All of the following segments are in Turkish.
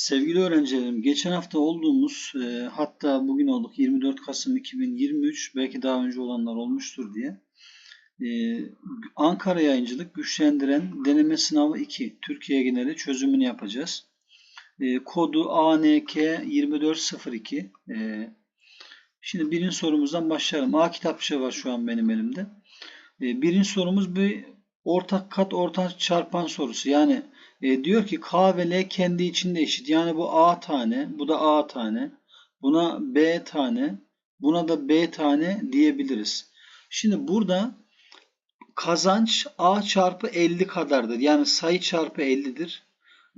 Sevgili öğrencilerim, geçen hafta olduğumuz, e, hatta bugün olduk 24 Kasım 2023, belki daha önce olanlar olmuştur diye. e, Ankara Yayıncılık Güçlendiren Deneme Sınavı 2, Türkiye geneli çözümünü yapacağız. E, kodu ANK 2402. E, şimdi birinci sorumuzdan başlayalım. A kitapçığı var şu an benim elimde. E, birinci sorumuz bir ortak kat ortak çarpan sorusu. Yani e, diyor ki K ve L kendi içinde eşit. Yani bu A tane, bu da A tane. Buna B tane, buna da B tane diyebiliriz. Şimdi burada kazanç A çarpı 50 kadardır. Yani sayı çarpı 50'dir.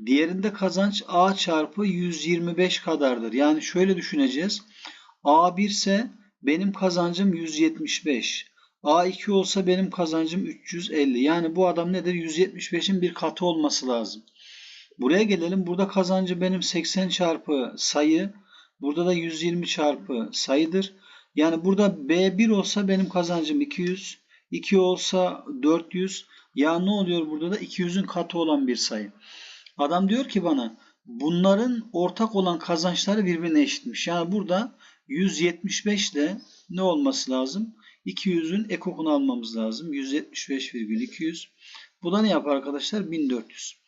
Diğerinde kazanç A çarpı 125 kadardır. Yani şöyle düşüneceğiz. A1 ise benim kazancım 175. A2 olsa benim kazancım 350. Yani bu adam nedir? 175'in bir katı olması lazım. Buraya gelelim. Burada kazancı benim 80 çarpı sayı. Burada da 120 çarpı sayıdır. Yani burada B1 olsa benim kazancım 200. 2 olsa 400. Ya ne oluyor burada da 200'ün katı olan bir sayı. Adam diyor ki bana bunların ortak olan kazançları birbirine eşitmiş. Yani burada 175 ile ne olması lazım? 200'ün ekokunu almamız lazım. 175,200. Bu da ne yapar arkadaşlar? 1400.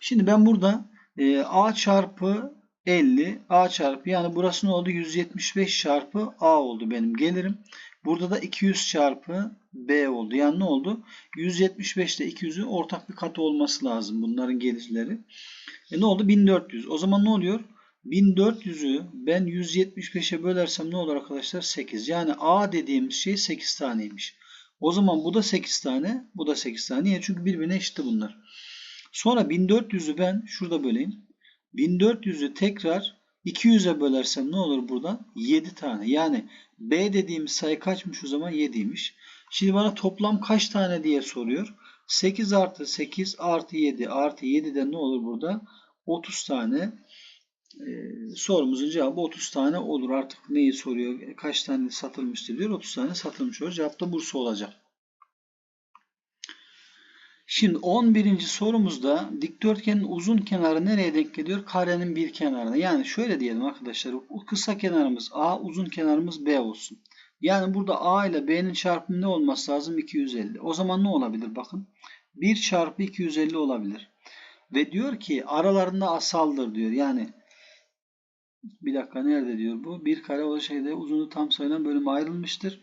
Şimdi ben burada e, A çarpı 50 A çarpı yani burası ne oldu? 175 çarpı A oldu benim gelirim. Burada da 200 çarpı B oldu. Yani ne oldu? 175 ile 200'ün ortak bir katı olması lazım bunların gelirleri. E ne oldu? 1400. O zaman ne oluyor? 1400'ü ben 175'e bölersem ne olur arkadaşlar? 8. Yani A dediğimiz şey 8 taneymiş. O zaman bu da 8 tane, bu da 8 tane. Niye? Çünkü birbirine eşitti bunlar. Sonra 1400'ü ben şurada böleyim. 1400'ü tekrar 200'e bölersem ne olur burada? 7 tane. Yani B dediğimiz sayı kaçmış o zaman? 7'ymiş. Şimdi bana toplam kaç tane diye soruyor. 8 artı 8 artı 7 artı 7'de ne olur burada? 30 tane sorumuzun cevabı 30 tane olur. Artık neyi soruyor? Kaç tane satılmıştır diyor. 30 tane satılmış olur. Cevap da Bursa olacak. Şimdi 11. sorumuzda dikdörtgenin uzun kenarı nereye denk geliyor? Karenin bir kenarına. Yani şöyle diyelim arkadaşlar. Kısa kenarımız A, uzun kenarımız B olsun. Yani burada A ile B'nin çarpımı ne olması lazım? 250. O zaman ne olabilir? Bakın. 1 çarpı 250 olabilir. Ve diyor ki aralarında asaldır diyor. Yani bir dakika nerede diyor bu? Bir kare o şeyde uzunluğu tam sayılan bölüme ayrılmıştır.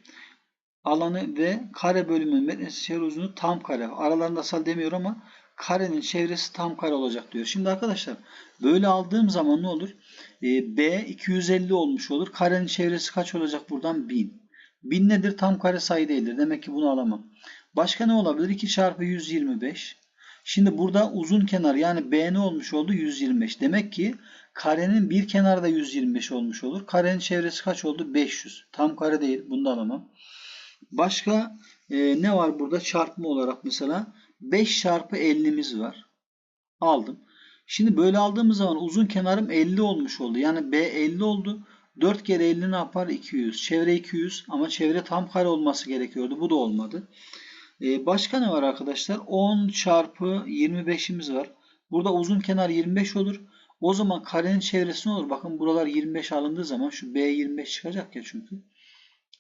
Alanı ve kare bölümünün metnesi çevre uzunluğu tam kare. Aralarında asal demiyor ama karenin çevresi tam kare olacak diyor. Şimdi arkadaşlar böyle aldığım zaman ne olur? Ee, B 250 olmuş olur. Karenin çevresi kaç olacak buradan? 1000. 1000 nedir? Tam kare sayı değildir. Demek ki bunu alamam. Başka ne olabilir? 2 çarpı 125. Şimdi burada uzun kenar yani B ne olmuş oldu? 125. Demek ki karenin bir kenarı da 125 olmuş olur. Karenin çevresi kaç oldu? 500. Tam kare değil. Bunu da alamam. Başka e, ne var burada? Çarpma olarak mesela 5 çarpı 50'miz var. Aldım. Şimdi böyle aldığımız zaman uzun kenarım 50 olmuş oldu. Yani B 50 oldu. 4 kere 50 ne yapar? 200. Çevre 200 ama çevre tam kare olması gerekiyordu. Bu da olmadı. Ee, başka ne var arkadaşlar? 10 çarpı 25'imiz var. Burada uzun kenar 25 olur. O zaman karenin çevresi ne olur? Bakın buralar 25 alındığı zaman şu B 25 çıkacak ya çünkü.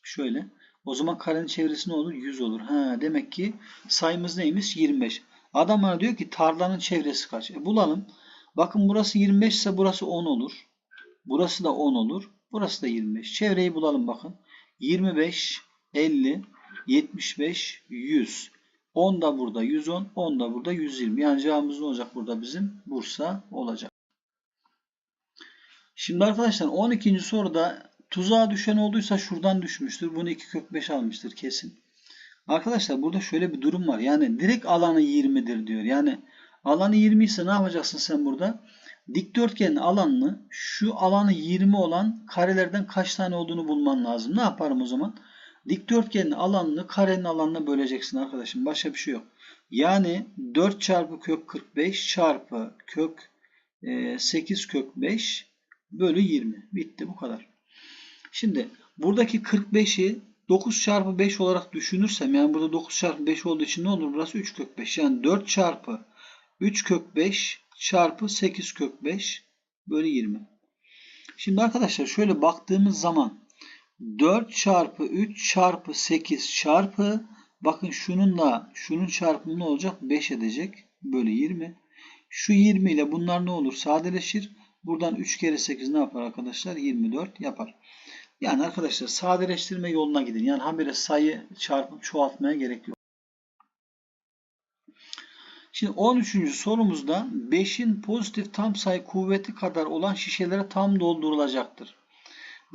Şöyle. O zaman karenin çevresi ne olur? 100 olur. Ha, demek ki sayımız neymiş? 25. Adam bana diyor ki tarlanın çevresi kaç? E, bulalım. Bakın burası 25 ise burası 10 olur. Burası da 10 olur. Burası da 25. Çevreyi bulalım bakın. 25, 50, 75, 100. 10 da burada 110, 10 da burada 120. Yani cevabımız ne olacak burada bizim? Bursa olacak. Şimdi arkadaşlar 12. soruda tuzağa düşen olduysa şuradan düşmüştür. Bunu 2 kök 5 almıştır kesin. Arkadaşlar burada şöyle bir durum var. Yani direkt alanı 20'dir diyor. Yani alanı 20 ise ne yapacaksın sen burada? Dikdörtgenin alanını şu alanı 20 olan karelerden kaç tane olduğunu bulman lazım. Ne yaparım o zaman? Dikdörtgenin alanını karenin alanına böleceksin arkadaşım. Başka bir şey yok. Yani 4 çarpı kök 45 çarpı kök 8 kök 5 bölü 20. Bitti bu kadar. Şimdi buradaki 45'i 9 çarpı 5 olarak düşünürsem yani burada 9 çarpı 5 olduğu için ne olur? Burası 3 kök 5. Yani 4 çarpı 3 kök 5 çarpı 8 kök 5 bölü 20. Şimdi arkadaşlar şöyle baktığımız zaman 4 çarpı 3 çarpı 8 çarpı bakın şununla şunun çarpımı ne olacak? 5 edecek. Bölü 20. Şu 20 ile bunlar ne olur? Sadeleşir. Buradan 3 kere 8 ne yapar arkadaşlar? 24 yapar. Yani arkadaşlar sadeleştirme yoluna gidin. Yani habire sayı çarpıp çoğaltmaya gerek yok. Şimdi 13. sorumuzda 5'in pozitif tam sayı kuvveti kadar olan şişelere tam doldurulacaktır.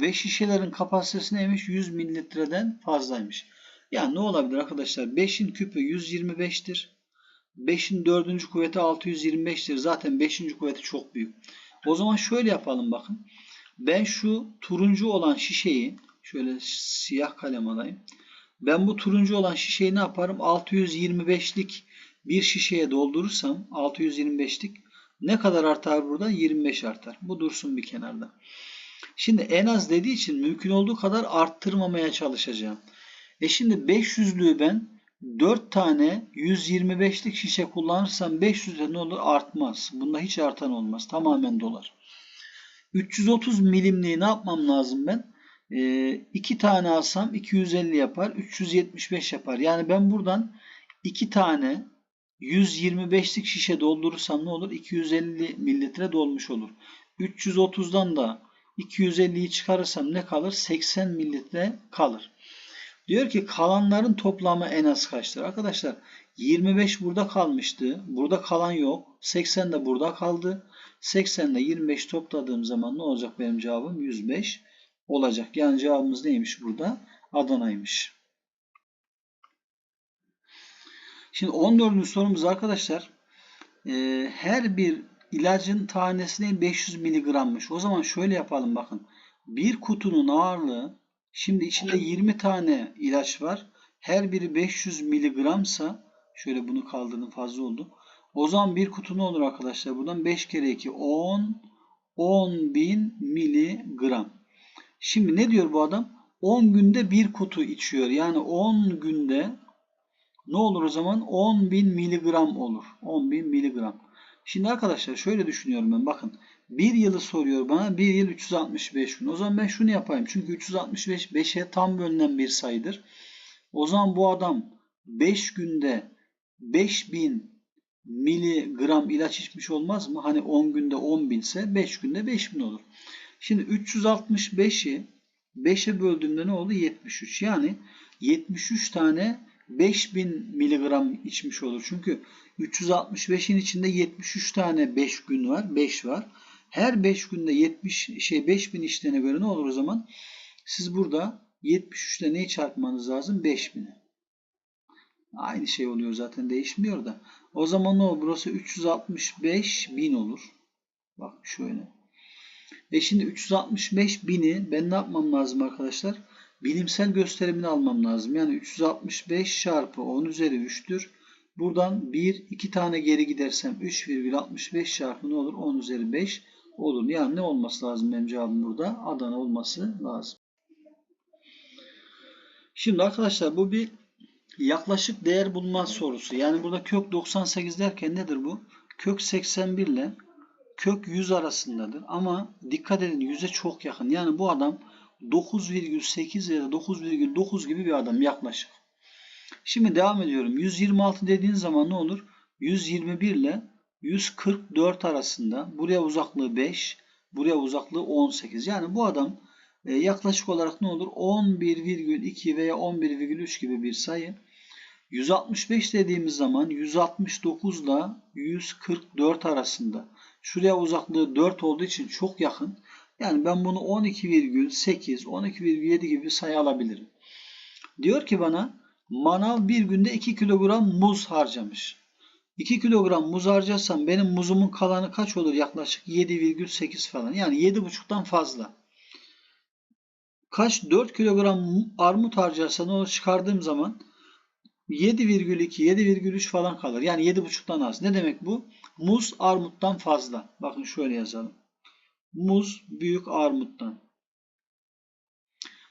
Ve şişelerin kapasitesi neymiş? 100 mililitreden fazlaymış. Yani ne olabilir arkadaşlar? 5'in küpü 125'tir. 5'in 4. kuvveti 625'tir. Zaten 5. kuvveti çok büyük. O zaman şöyle yapalım bakın. Ben şu turuncu olan şişeyi şöyle siyah kalem alayım. Ben bu turuncu olan şişeyi ne yaparım? 625'lik bir şişeye doldurursam 625'lik ne kadar artar burada? 25 artar. Bu dursun bir kenarda. Şimdi en az dediği için mümkün olduğu kadar arttırmamaya çalışacağım. E şimdi 500'lüğü ben 4 tane 125'lik şişe kullanırsam 500'de ne olur? Artmaz. Bunda hiç artan olmaz. Tamamen dolar. 330 milimliği ne yapmam lazım ben? E, 2 tane alsam 250 yapar. 375 yapar. Yani ben buradan 2 tane 125'lik şişe doldurursam ne olur? 250 mililitre dolmuş olur. 330'dan da 250'yi çıkarırsam ne kalır? 80 mililitre kalır. Diyor ki kalanların toplamı en az kaçtır? Arkadaşlar 25 burada kalmıştı. Burada kalan yok. 80 de burada kaldı. 80 ile 25 topladığım zaman ne olacak benim cevabım? 105 olacak. Yani cevabımız neymiş burada? Adana'ymış. Şimdi 14. sorumuz arkadaşlar e, her bir ilacın tanesine 500 miligrammış. O zaman şöyle yapalım bakın. Bir kutunun ağırlığı şimdi içinde 20 tane ilaç var. Her biri 500 miligramsa şöyle bunu kaldırdım fazla oldu. O zaman bir kutu ne olur arkadaşlar? Buradan 5 kere 2 10 10 bin miligram. Şimdi ne diyor bu adam? 10 günde bir kutu içiyor. Yani 10 günde ne olur o zaman? 10.000 miligram olur. 10.000 miligram. Şimdi arkadaşlar şöyle düşünüyorum ben. Bakın bir yılı soruyor bana. Bir yıl 365 gün. O zaman ben şunu yapayım. Çünkü 365 5'e tam bölünen bir sayıdır. O zaman bu adam 5 günde 5000 miligram ilaç içmiş olmaz mı? Hani 10 günde 10.000 ise 5 günde 5000 olur. Şimdi 365'i 5'e böldüğümde ne oldu? 73. Yani 73 tane 5000 miligram içmiş olur. Çünkü 365'in içinde 73 tane 5 gün var. 5 var. Her 5 günde 70 şey 5000 içtiğine göre ne olur o zaman? Siz burada 73 ile neyi çarpmanız lazım? 5000'i. Aynı şey oluyor zaten değişmiyor da. O zaman ne olur? Burası 365 bin olur. Bak şöyle. Ve şimdi 365 bini ben ne yapmam lazım arkadaşlar? Bilimsel gösterimini almam lazım. Yani 365 çarpı 10 üzeri 3'tür. Buradan 1, 2 tane geri gidersem 3,65 çarpı ne olur? 10 üzeri 5 olur. Yani ne olması lazım benim cevabım burada? Adana olması lazım. Şimdi arkadaşlar bu bir yaklaşık değer bulma sorusu. Yani burada kök 98 derken nedir bu? Kök 81 ile kök 100 arasındadır. Ama dikkat edin 100'e çok yakın. Yani bu adam 9,8 ya da 9,9 gibi bir adam yaklaşık. Şimdi devam ediyorum. 126 dediğin zaman ne olur? 121 ile 144 arasında. Buraya uzaklığı 5, buraya uzaklığı 18. Yani bu adam e, yaklaşık olarak ne olur? 11,2 veya 11,3 gibi bir sayı. 165 dediğimiz zaman 169 ile 144 arasında. Şuraya uzaklığı 4 olduğu için çok yakın. Yani ben bunu 12,8, 12,7 gibi bir sayı alabilirim. Diyor ki bana manav bir günde 2 kilogram muz harcamış. 2 kilogram muz harcarsam benim muzumun kalanı kaç olur? Yaklaşık 7,8 falan. Yani 7,5'tan fazla. Kaç? 4 kilogram armut harcarsa ne olur? Çıkardığım zaman 7,2, 7,3 falan kalır. Yani 7,5'tan az. Ne demek bu? Muz armuttan fazla. Bakın şöyle yazalım. Muz büyük armuttan.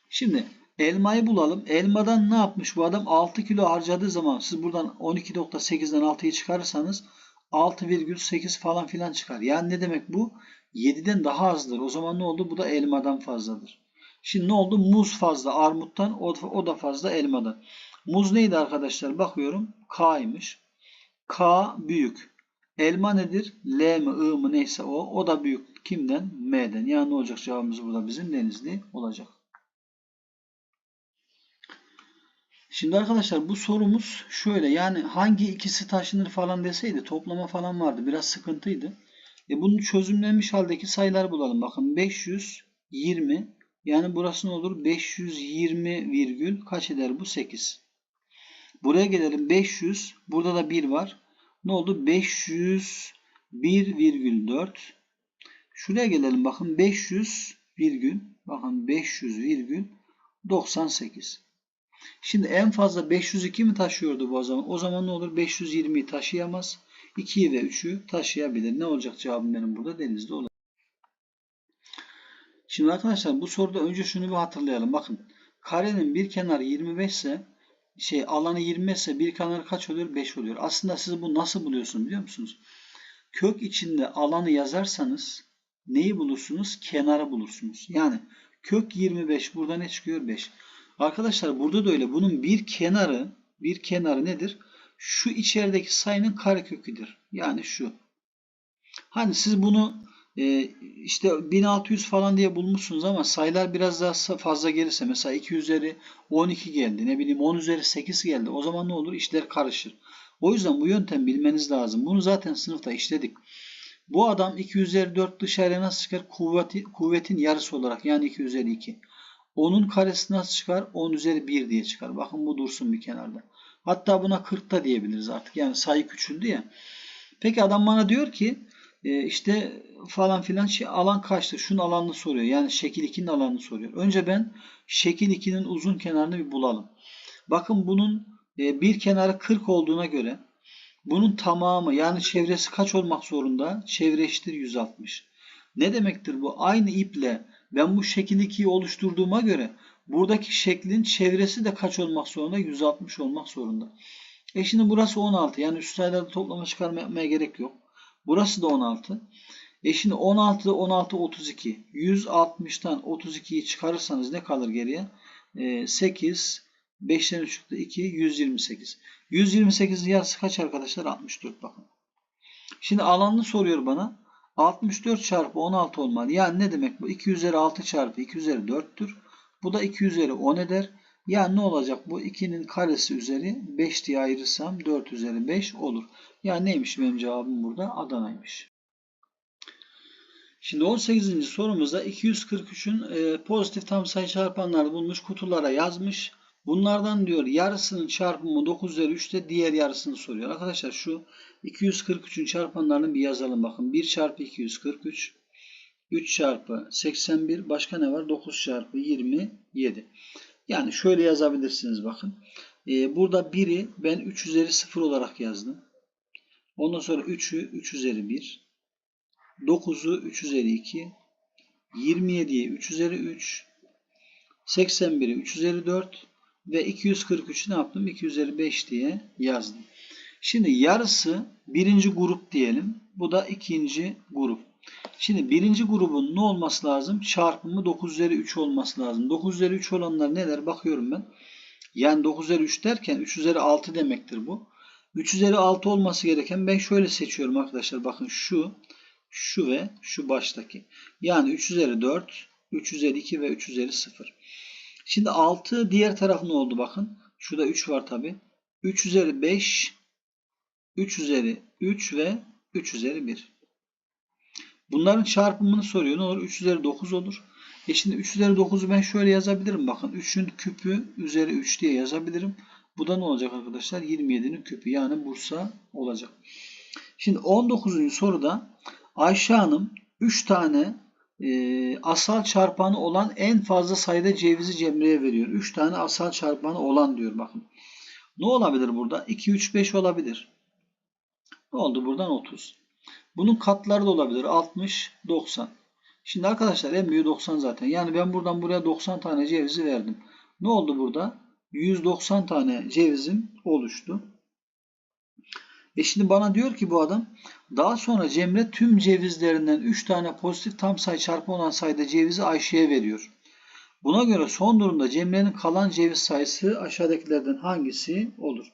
Şimdi elmayı bulalım. Elmadan ne yapmış bu adam? 6 kilo harcadığı zaman siz buradan 12.8'den 6'yı çıkarırsanız 6,8 falan filan çıkar. Yani ne demek bu? 7'den daha azdır. O zaman ne oldu? Bu da elmadan fazladır. Şimdi ne oldu? Muz fazla armuttan, o, da fazla elmadan. Muz neydi arkadaşlar? Bakıyorum. K'ymış. K büyük. Elma nedir? L mi, I mı neyse o. O da büyük. Kimden? M'den. Yani ne olacak cevabımız burada bizim Denizli olacak. Şimdi arkadaşlar bu sorumuz şöyle yani hangi ikisi taşınır falan deseydi toplama falan vardı. Biraz sıkıntıydı. E bunu çözümlenmiş haldeki sayılar bulalım. Bakın 520 yani burası ne olur? 520 virgül kaç eder bu? 8. Buraya gelelim 500. Burada da 1 var. Ne oldu? 501,4. Şuraya gelelim bakın 500 virgül bakın 500 virgül 98. Şimdi en fazla 502 mi taşıyordu bu o zaman? O zaman ne olur? 520'yi taşıyamaz. 2'yi ve 3'ü taşıyabilir. Ne olacak cevabım benim burada? Denizde olacak. Şimdi arkadaşlar bu soruda önce şunu bir hatırlayalım. Bakın karenin bir kenarı 25 ise şey alanı 25 ise bir kenarı kaç oluyor? 5 oluyor. Aslında siz bu nasıl buluyorsunuz biliyor musunuz? Kök içinde alanı yazarsanız neyi bulursunuz? Kenarı bulursunuz. Yani kök 25 burada ne çıkıyor? 5. Arkadaşlar burada da öyle. Bunun bir kenarı bir kenarı nedir? Şu içerideki sayının kareköküdür. Yani şu. Hani siz bunu e, işte 1600 falan diye bulmuşsunuz ama sayılar biraz daha fazla gelirse mesela 2 üzeri 12 geldi. Ne bileyim 10 üzeri 8 geldi. O zaman ne olur? İşler karışır. O yüzden bu yöntem bilmeniz lazım. Bunu zaten sınıfta işledik. Bu adam 2 üzeri 4 dışarıya nasıl çıkar? Kuvveti, kuvvetin yarısı olarak yani 2 üzeri 2. Onun karesi nasıl çıkar? 10 üzeri 1 diye çıkar. Bakın bu dursun bir kenarda. Hatta buna 40 da diyebiliriz artık. Yani sayı küçüldü ya. Peki adam bana diyor ki e, işte falan filan şey alan kaçtır? Şunun alanını soruyor. Yani şekil 2'nin alanını soruyor. Önce ben şekil 2'nin uzun kenarını bir bulalım. Bakın bunun e, bir kenarı 40 olduğuna göre bunun tamamı yani çevresi kaç olmak zorunda? Çevre eşittir 160. Ne demektir bu? Aynı iple ben bu şekil 2'yi oluşturduğuma göre buradaki şeklin çevresi de kaç olmak zorunda? 160 olmak zorunda. E şimdi burası 16. Yani üst sayılarda toplama çıkarma yapmaya gerek yok. Burası da 16. E şimdi 16, 16, 32. 160'tan 32'yi çıkarırsanız ne kalır geriye? E, 8, 5'ten 3 çıktı 2, 128. 128'in yarısı kaç arkadaşlar? 64 bakın. Şimdi alanını soruyor bana. 64 çarpı 16 olmalı. Yani ne demek bu? 2 üzeri 6 çarpı 2 üzeri 4'tür. Bu da 2 üzeri 10 eder. Yani ne olacak? Bu 2'nin karesi üzeri 5 diye ayırırsam 4 üzeri 5 olur. Yani neymiş benim cevabım burada? Adana'ymış. Şimdi 18. sorumuzda 243'ün e, pozitif tam sayı çarpanları bulmuş kutulara yazmış. Bunlardan diyor yarısının çarpımı 9 üzeri 3'te diğer yarısını soruyor. Arkadaşlar şu 243'ün çarpanlarını bir yazalım bakın. 1 çarpı 243 3 çarpı 81 başka ne var? 9 çarpı 27. Yani şöyle yazabilirsiniz bakın. Ee, burada 1'i ben 3 üzeri 0 olarak yazdım. Ondan sonra 3'ü 3 üzeri 1. 9'u 3 üzeri 2. 27'yi 3 üzeri 3. 81'i 3 üzeri 4. Ve 243'ü ne yaptım? 2 üzeri 5 diye yazdım. Şimdi yarısı birinci grup diyelim. Bu da ikinci grup. Şimdi birinci grubun ne olması lazım? Çarpımı 9 üzeri 3 olması lazım. 9 üzeri 3 olanlar neler? Bakıyorum ben. Yani 9 üzeri 3 derken 3 üzeri 6 demektir bu. 3 üzeri 6 olması gereken ben şöyle seçiyorum arkadaşlar. Bakın şu, şu ve şu baştaki. Yani 3 üzeri 4, 3 üzeri 2 ve 3 üzeri 0. Şimdi 6 diğer taraf ne oldu bakın. Şurada 3 var tabi. 3 üzeri 5, 3 üzeri 3 ve 3 üzeri 1. Bunların çarpımını soruyor. Ne olur? 3 üzeri 9 olur. E şimdi 3 üzeri 9'u ben şöyle yazabilirim. Bakın 3'ün küpü üzeri 3 diye yazabilirim. Bu da ne olacak arkadaşlar? 27'nin küpü yani Bursa olacak. Şimdi 19. soruda Ayşe Hanım 3 tane e, asal çarpanı olan en fazla sayıda cevizi Cemre'ye veriyor. 3 tane asal çarpanı olan diyor bakın. Ne olabilir burada? 2, 3, 5 olabilir. Ne oldu buradan 30. Bunun katları da olabilir. 60, 90. Şimdi arkadaşlar en büyüğü 90 zaten. Yani ben buradan buraya 90 tane cevizi verdim. Ne oldu burada? 190 tane cevizim oluştu. E şimdi bana diyor ki bu adam daha sonra Cemre tüm cevizlerinden 3 tane pozitif tam sayı çarpı olan sayıda cevizi Ayşe'ye veriyor. Buna göre son durumda Cemre'nin kalan ceviz sayısı aşağıdakilerden hangisi olur?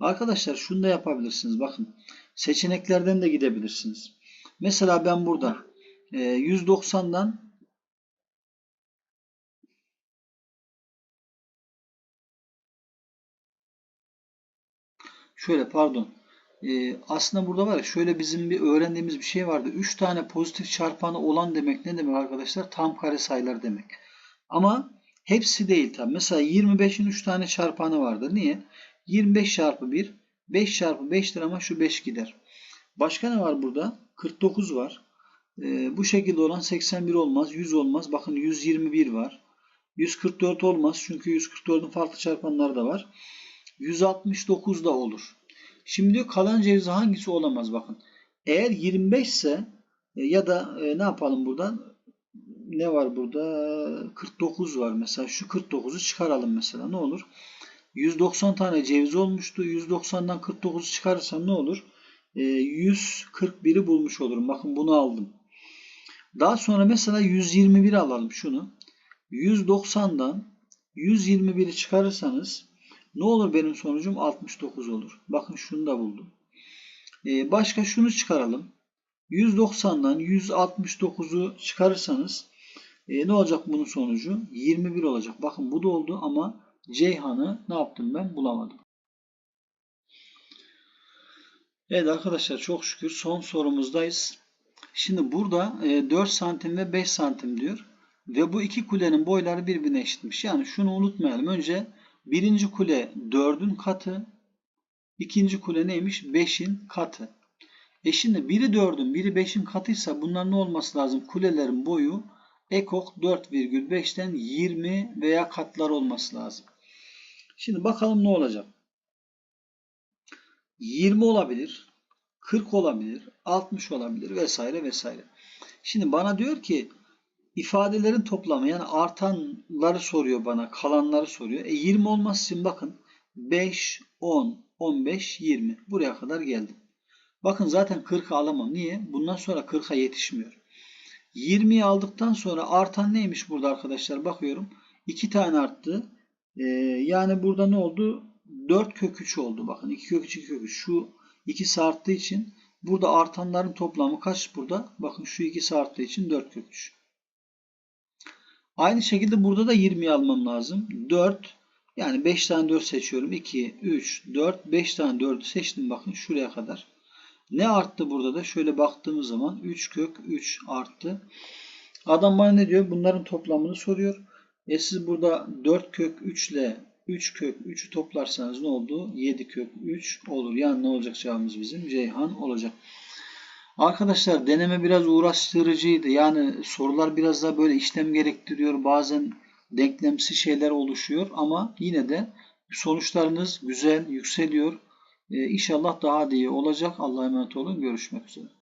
Arkadaşlar şunu da yapabilirsiniz. Bakın seçeneklerden de gidebilirsiniz. Mesela ben burada e, 190'dan şöyle pardon. E, aslında burada var ya şöyle bizim bir öğrendiğimiz bir şey vardı. 3 tane pozitif çarpanı olan demek ne demek arkadaşlar? Tam kare sayılar demek. Ama hepsi değil tabi. Mesela 25'in 3 tane çarpanı vardır. Niye? 25 çarpı 1 5 çarpı 5'tir ama şu 5 gider. Başka ne var burada? 49 var. Ee, bu şekilde olan 81 olmaz. 100 olmaz. Bakın 121 var. 144 olmaz. Çünkü 144'ün farklı çarpanları da var. 169 da olur. Şimdi diyor kalan cevizi hangisi olamaz bakın. Eğer 25 ise e, ya da e, ne yapalım buradan? Ne var burada? 49 var mesela. Şu 49'u çıkaralım mesela. Ne olur? 190 tane ceviz olmuştu. 190'dan 49'u çıkarırsam ne olur? E, 141'i bulmuş olurum. Bakın bunu aldım. Daha sonra mesela 121 alalım şunu. 190'dan 121'i çıkarırsanız ne olur benim sonucum? 69 olur. Bakın şunu da buldum. Ee, başka şunu çıkaralım. 190'dan 169'u çıkarırsanız e, ne olacak bunun sonucu? 21 olacak. Bakın bu da oldu ama Ceyhan'ı ne yaptım ben? Bulamadım. Evet arkadaşlar çok şükür son sorumuzdayız. Şimdi burada 4 santim ve 5 santim diyor. Ve bu iki kulenin boyları birbirine eşitmiş. Yani şunu unutmayalım. Önce birinci kule 4'ün katı. ikinci kule neymiş? 5'in katı. E şimdi biri 4'ün biri 5'in katıysa bunlar ne olması lazım? Kulelerin boyu ekok 4,5'ten 20 veya katlar olması lazım. Şimdi bakalım ne olacak. 20 olabilir, 40 olabilir, 60 olabilir vesaire vesaire. Şimdi bana diyor ki ifadelerin toplamı yani artanları soruyor bana, kalanları soruyor. E 20 olması için bakın 5, 10, 15, 20 buraya kadar geldim. Bakın zaten 40'ı alamam. Niye? Bundan sonra 40'a yetişmiyor. 20'yi aldıktan sonra artan neymiş burada arkadaşlar? Bakıyorum. 2 tane arttı. Ee, yani burada ne oldu? 4 kök 3 oldu. Bakın 2 kök 3 2 kök 3. Şu ikisi arttığı için burada artanların toplamı kaç burada? Bakın şu ikisi arttığı için 4 kök 3. Aynı şekilde burada da 20'yi almam lazım. 4 yani 5 tane 4 seçiyorum. 2, 3, 4, 5 tane 4'ü seçtim. Bakın şuraya kadar. Ne arttı burada da? Şöyle baktığımız zaman 3 kök 3 arttı. Adam bana ne diyor? Bunların toplamını soruyor. E siz burada 4 kök 3 ile 3 kök 3'ü toplarsanız ne oldu? 7 kök 3 olur. Yani ne olacak cevabımız bizim? Ceyhan olacak. Arkadaşlar deneme biraz uğraştırıcıydı. Yani sorular biraz daha böyle işlem gerektiriyor. Bazen denklemsi şeyler oluşuyor ama yine de sonuçlarınız güzel, yükseliyor. Ee, inşallah daha da iyi olacak. Allah'a emanet olun. Görüşmek üzere.